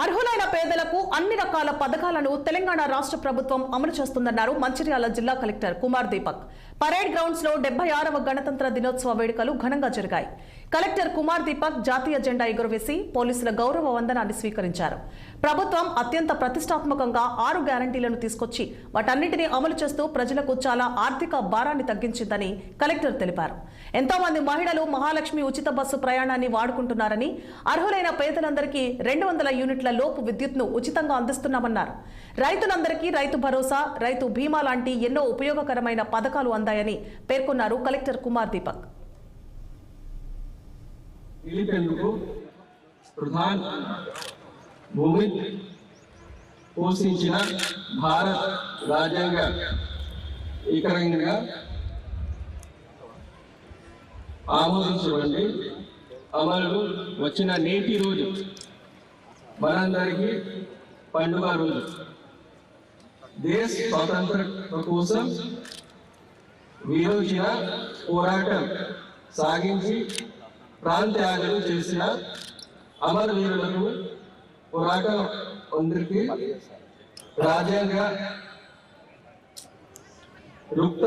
అర్హులైన పేదలకు అన్ని రకాల పథకాలను తెలంగాణ రాష్ట్ర ప్రభుత్వం అమలు చేస్తుందన్నారు మంచిర్యాల జిల్లా కలెక్టర్ కుమార్ దీపక్. పరేడ్ గ్రౌండ్స్లో డెబ్బై ఆరవ గణతంత్ర దినోత్సవ వేడుకలు ఘనంగా జరిగాయి. కలెక్టర్ కుమార్ దీపక్ జాతీయ జెండా ఎగురవేసి పోలీసుల గౌరవ వందనాన్ని స్వీకరించారు. ప్రభుత్వం అత్యంత ప్రతిష్టాత్మకంగా ఆరు గ్యారంటీలను తీసుకొచ్చి వాటన్నింటినీ అమలు చేస్తూ ప్రజలకు చాలా ఆర్థిక భారాన్ని తగ్గించిందని కలెక్టర్ తెలిపారు. ఎంతో మంది మహిళలు మహాలక్ష్మి ఉచిత బస్సు ప్రయాణాన్ని వాడుకుంటున్నారని అర్హులైన పేదలందరికీ రెండు వందల యూనిట్ల లోపు విద్యుత్ను ఉచితంగా అందిస్తున్నామన్నారు. రైతులందరికీ రైతు భరోసా రైతు బీమా లాంటి ఎన్నో ఉపయోగకరమైన పథకాలు అందాయని పేర్కొన్నారు కలెక్టర్ కుమార్ దీపక్. ప్రధాన్ భూమి పోషించిన భారత్ రాజ్యాంగ ఏకరంగంగా ఆమోదించబడి అమలు వచ్చిన నేటి రోజు మనందరికీ పండుగ రోజు. దేశ స్వాతంత్ర కోసం విరోచిన పోరాటం సాగించి ప్రాంత్యాగం చేసిన అమరవీరులకు పోరాటం అందరికీ రాజ్యాంగ రుక్త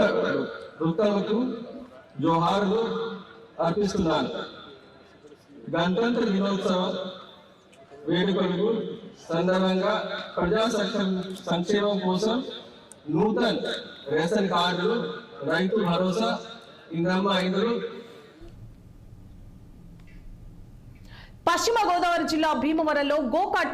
రుక్తలకు జోహార్లు అర్పిస్తున్నాను. గణతంత్ర దినోత్సవ వేడుకలకు సందర్భంగా ప్రజా సంక్షేమం కోసం నూతన్ రేషన్ కార్డులు రైతు భరోసా ఇందమ్మ ఇందులు పశ్చిమ గోదావరి జిల్లా భీమవరంలో గోకాట్